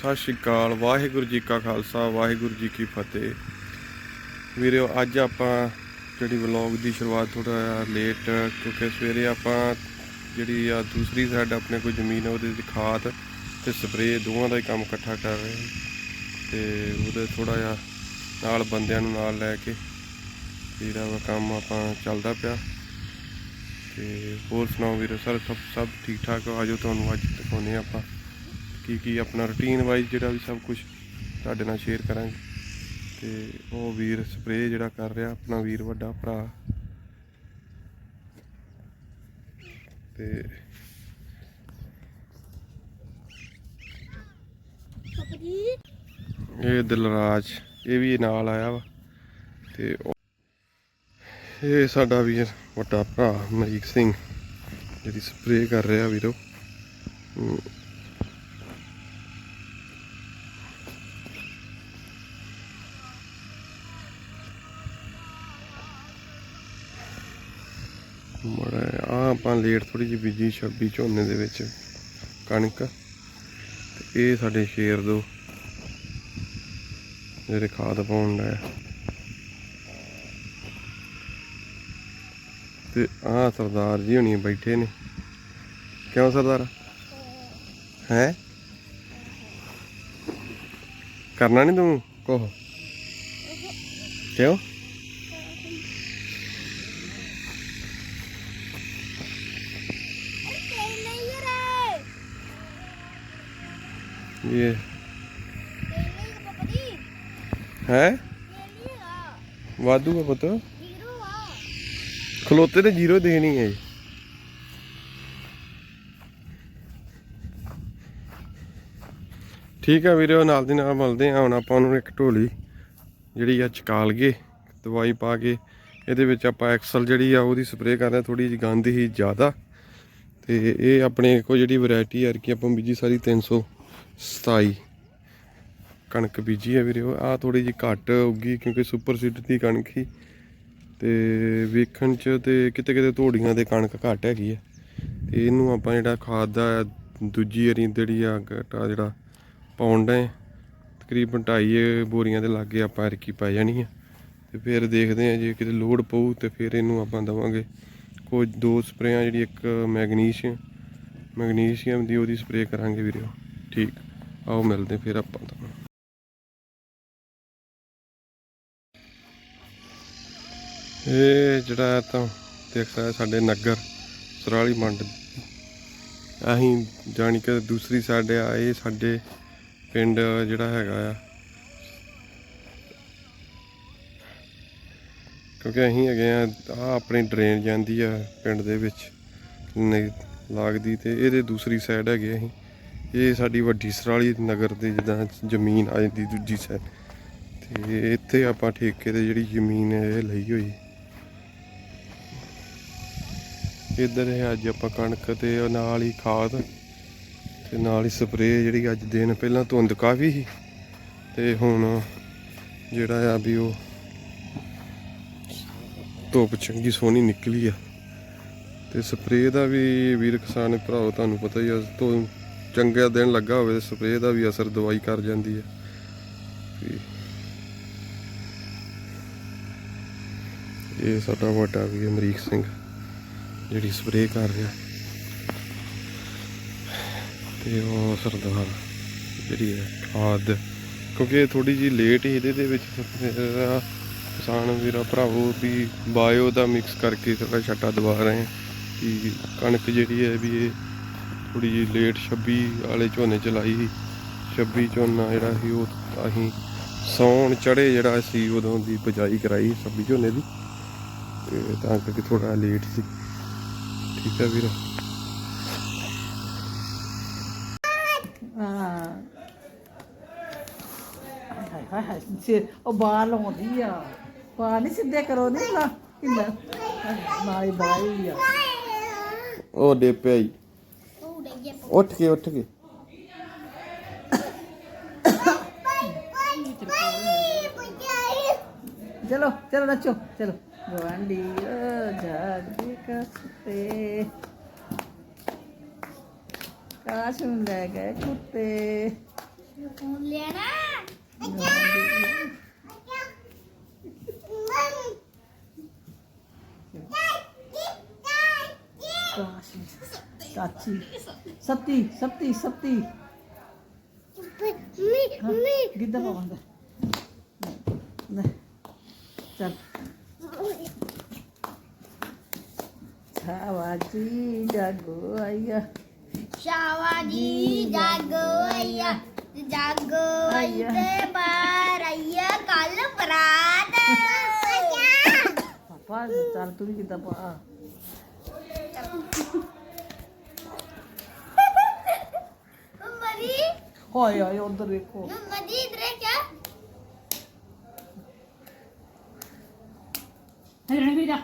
ਸਤਿ ਸ਼੍ਰੀ ਅਕਾਲ, ਵਾਹਿਗੁਰੂ ਜੀ ਕਾ ਖਾਲਸਾ, ਵਾਹਿਗੁਰੂ ਜੀ ਕੀ ਫਤਿਹ। ਵੀਰੋ, ਅੱਜ ਆਪਾਂ ਜਿਹੜੀ ਵਲੌਗ ਦੀ ਸ਼ੁਰੂਆਤ ਥੋੜਾ ਲੇਟ ਕਿਉਂਕਿ ਸਵੇਰੇ ਆਪਾਂ ਜਿਹੜੀ ਆ ਦੂਸਰੀ ਸਾਈਡ ਆਪਣੇ ਕੋਈ ਜ਼ਮੀਨ ਉਹਦੇ ਵਿੱਚ ਖਾਦ ਤੇ ਸਪਰੇਅ ਦੋਵਾਂ ਦਾ ਹੀ ਕੰਮ ਇਕੱਠਾ ਕਰ ਰਹੇ ਹਾਂ। ਤੇ ਉਹਦੇ ਥੋੜਾ ਜਿਹਾ ਨਾਲ ਬੰਦਿਆਂ ਨੂੰ ਨਾਲ ਲੈ ਕੇ ਜਿਹੜਾ ਵਾ ਕੰਮ ਆਪਾਂ ਚੱਲਦਾ ਪਿਆ। ਤੇ ਹੋਰ ਸੁਣਾਓ ਵੀਰੋ, ਸਰ, ਸਭ ਸਭ ਠੀਕ ਠਾਕ ਹੋ ਆਜੋ ਤੁਹਾਨੂੰ ਅੱਜ ਦਿਖਾਉਂਦੇ ਹਾਂ ਆਪਾਂ। ਕੀ ਕੀ ਆਪਣਾ ਰੁਟੀਨ ਵਾਈਜ਼ ਜਿਹੜਾ ਵੀ ਸਭ ਕੁਝ ਤੁਹਾਡੇ ਨਾਲ ਸ਼ੇਅਰ ਕਰਾਂਗੇ। ਤੇ ਉਹ ਵੀਰ ਸਪਰੇਅ ਜਿਹੜਾ ਕਰ ਰਿਹਾ, ਆਪਣਾ ਵੀਰ ਵੱਡਾ ਭਰਾ। ਤੇ ਇਹ ਦਿਲਰਾਜ, ਇਹ ਵੀ ਨਾਲ ਆਇਆ ਵਾ। ਤੇ ਇਹ ਸਾਡਾ ਵੀਰ ਵੱਡਾ ਭਰਾ ਅਮਰੀਕ ਸਿੰਘ, ਜਿਹੜੀ ਸਪਰੇਅ ਕਰ ਰਿਹਾ ਵੀਰੋ। ਮੜਾ ਆ ਆਪਾਂ ਲੇਟ ਥੋੜੀ ਜਿਹੀ ਬੀਜੀ 26 ਝੋਨੇ ਦੇ ਵਿੱਚ ਕਣਕ। ਤੇ ਇਹ ਸਾਡੇ ਸ਼ੇਰ ਦੋ, ਜਿਹੜੇ ਖਾਦ ਪਾਉਣ ਦਾ ਤੇ ਆ ਸਰਦਾਰ ਜੀ ਹੁਣੀ ਬੈਠੇ ਨੇ। ਕਿਉਂ ਸਰਦਾਰ? ਹੈ? ਕਰਨਾ ਨਹੀਂ ਤੂੰ ਕੋਹ ਕਿਉਂ? ਇਹ ਹੈ ਵਾਧੂ ਆ ਪੁੱਤ ਖਲੋਤੇ ਤੇ ਜ਼ੀਰੋ ਦੇਣੀ ਹੈ ਜੀ। ਠੀਕ ਆ ਵੀਰੇ ਨਾਲ ਦੀ ਨਾਲ ਮਿਲਦੇ ਆ ਹੁਣ ਆਪਾਂ ਉਹਨੂੰ ਇੱਕ ਢੋਲੀ ਜਿਹੜੀ ਆ ਚਕਾਲ ਗਏ ਦਵਾਈ ਪਾ ਕੇ ਇਹਦੇ ਵਿੱਚ ਆਪਾਂ ਐਕਸਲ ਜਿਹੜੀ ਆ ਉਹਦੀ ਸਪਰੇਅ ਕਰਦੇ ਥੋੜੀ ਜਿਹੀ ਗੰਦ ਹੀ ਜ਼ਿਆਦਾ ਤੇ ਇਹ ਆਪਣੇ ਕੋ ਜਿਹੜੀ ਵੈਰਾਈਟੀ ਯਾਰ ਕਿ ਆਪਾਂ ਬੀਜੀ ਸਾਰੀ 327 ਕਣਕ ਬੀਜੀ ਹੈ ਵੀਰੇ ਆ ਥੋੜੀ ਜਿਹੀ ਘੱਟ ਉੱਗੀ ਕਿਉਂਕਿ ਸੁਪਰ ਸੀਡ ਦੀ ਕਣਕ ਸੀ। ਤੇ ਵੇਖਣ ਚ ਤੇ ਕਿਤੇ ਕਿਤੇ ਧੋੜੀਆਂ ਦੇ ਕਣਕ ਘੱਟ ਹੈਗੀ ਹੈ। ਤੇ ਇਹਨੂੰ ਆਪਾਂ ਜਿਹੜਾ ਖਾਦ ਦਾ ਦੂਜੀ ਵਾਰੀ ਜਿਹੜੀ ਆ ਘਟਾ ਜਿਹੜਾ ਪਾਉਣ ਦਾ ਤਕਰੀਬਨ 2.5 ਬੋਰੀਆਂ ਦੇ ਲਾਗੇ ਆਪਾਂ ਰਕੀ ਪੈ ਜਾਣੀ ਆ ਤੇ ਫਿਰ ਦੇਖਦੇ ਆ ਜੇ ਕਿਤੇ ਲੋਡ ਪਊ ਤੇ ਫਿਰ ਇਹਨੂੰ ਆਪਾਂ ਦਵਾਂਗੇ। ਕੋਈ ਦੋ ਸਪਰੇਆਂ ਜਿਹੜੀ ਇੱਕ ਮੈਗਨੀਸ਼ੀਅਮ ਮੈਗਨੀਸ਼ੀਅਮ ਦੀ ਉਹਦੀ ਸਪਰੇਅ ਕਰਾਂਗੇ ਵੀਰੇ ਠੀਕ। ਆਓ ਮਿਲਦੇ ਫਿਰ ਆਪਾਂ ਤੁਹਾਨੂੰ ਇਹ ਜਿਹੜਾ ਤਾਂ ਦੇਖ ਸਕਦੇ ਸਾਡੇ ਨਗਰ, ਸਰਾਲੀ ਮੰਡ। ਅਸੀਂ ਜਾਣੀ ਕਿ ਦੂਸਰੀ ਸਾਈਡ ਆ, ਇਹ ਸਾਡੇ ਪਿੰਡ ਜਿਹੜਾ ਹੈਗਾ ਆ। ਕਿਉਂਕਿ ਅਸੀਂ ਹੈਗੇ ਆ ਆ ਆਪਣੀ ਡਰੇਨ ਜਾਂਦੀ ਆ ਪਿੰਡ ਦੇ ਵਿੱਚ ਨਹੀਂ ਲੱਗਦੀ ਤੇ ਇਹਦੇ ਦੂਸਰੀ ਸਾਈਡ ਹੈਗੇ ਅਸੀਂ। ਇਹ ਸਾਡੀ ਵੱਡੀ ਸਰਾਲੀ ਨਗਰ ਦੀ ਜਿੱਦਾਂ ਜ਼ਮੀਨ ਆ ਜਾਂਦੀ ਦੂਜੀ ਸਾਈਡ ਤੇ ਇੱਥੇ ਆਪਾਂ ਠੇਕੇ ਤੇ ਜਿਹੜੀ ਜ਼ਮੀਨ ਇਹ ਲਈ ਹੋਈ। ਇੱਧਰ ਹੈ ਅੱਜ ਆਪਾਂ ਕਣਕ ਤੇ ਨਾਲ ਹੀ ਖਾਦ ਤੇ ਨਾਲ ਹੀ ਸਪਰੇਅ ਜਿਹੜੀ ਅੱਜ ਦਿਨ ਪਹਿਲਾਂ ਧੁੰਦ ਕਾਫੀ ਸੀ। ਤੇ ਹੁਣ ਜਿਹੜਾ ਆ ਵੀ ਉਹ ਧੁੱਪ ਚੰਗੀ ਸੋਹਣੀ ਨਿਕਲੀ ਆ। ਤੇ ਸਪਰੇਅ ਦਾ ਵੀ ਵੀਰ ਕਿਸਾਨ ਭਰਾਓ, ਤੁਹਾਨੂੰ ਪਤਾ ਹੀ ਆ ਤੋਂ ਚੰਗਾ ਦਿਨ ਲੱਗਾ ਹੋਵੇ, ਸਪਰੇਅ ਦਾ ਵੀ ਅਸਰ ਦਵਾਈ ਕਰ ਜਾਂਦੀ ਹੈ। ਇਹ ਸਾਡਾ ਵੱਡਾ ਵੀ ਅਮਰੀਕ ਸਿੰਘ, ਜਿਹੜੀ ਸਪਰੇਅ ਕਰ ਰਿਹਾ। ਤੇ ਉਹ ਸਰਦਾਰ ਜਿਹੜੀ ਹੈ ਖਾਦ ਕਿਉਂਕਿ ਇਹ ਥੋੜੀ ਜੀ ਲੇਟ ਹੀ ਇਹਦੇ ਦੇ ਵਿੱਚ ਕਿਸਾਨ ਵੀਰਾ, ਭਰਾਵੋ, ਵੀ ਬਾਇਓ ਦਾ ਮਿਕਸ ਕਰਕੇ ਥੋੜਾ ਛੱਟਾ ਦਵਾ ਰਹੇ ਕਿ ਕਣਕ ਜਿਹੜੀ ਹੈ ਵੀ ਇਹ ਥੋੜੀ ਜੀ ਲੇਟ 26 ਵਾਲੇ ਝੋਨੇ ਚ ਲਾਈ ਸੀ। 26 ਝੋਨਾ ਜਿਹੜਾ ਸੀ ਉਹ ਅਸੀਂ ਸੌਣ ਚੜੇ ਜਿਹੜਾ ਸੀ ਉਦੋਂ ਦੀ ਬਜਾਈ ਕਰਾਈ 26 ਝੋਨੇ ਦੀ। ਤੇ ਤਾਂ ਕਰਕੇ ਥੋੜਾ ਲੇਟ ਸੀ। ਠੀਕ ਹੈ ਵੀਰ? ਹਾਂ। ਉਹ ਬਾਲ ਆਉਂਦੀ ਆ। ਪਾ ਨਹੀਂ ਸਿੱਧੇ ਕਰੋ ਨਹੀਂ ਲਾ ਕਿੰਨਾ ਨਾਈ ਬਾਈ ਆ। ਉਹ ਡੇ ਪਿਆ ਈ। ਉੱਠ ਕੇ ਉੱਠ ਕੇ। ਚਲੋ ਚਲੋ ਨੱਚੋ, ਚਲੋ। ਗਵਾਂਡੀ ਜਾਗੇ ਕਸਤੇ ਕਾਸ਼ ਨੂੰ ਲੈ ਗਏ ਕੁੱਤੇ ਫੋਨ ਲੈਣਾ ਕਾਸ਼ੀ ਚਾਚੀ ਸੱਤੀ ਸੱਤੀ ਸੱਤੀ ਗਿੱਧਾ ਪਾਵਾਂਗਾ ਲੈ ਚੱਲ ਛਾਵਾਜੀ ਜਾਗੋ ਆਇਆ ਸ਼ਾਵਾਜੀ ਜਾਗੋ ਆਇਆ ਜਾਗੋ ਆਈ ਤੇ ਬਾਹਰ ਆਇਆ ਕੱਲ ਬਰਾਤ ਪਾਪਾ ਚੱਲ ਤੂੰ ਵੀ ਹੋਏ ਹੋਏ ਉਧਰ ਵੇਖੋ ਮਰੀ ਇਧਰ क्या ਹਰੇ ਵੀ ਜਾ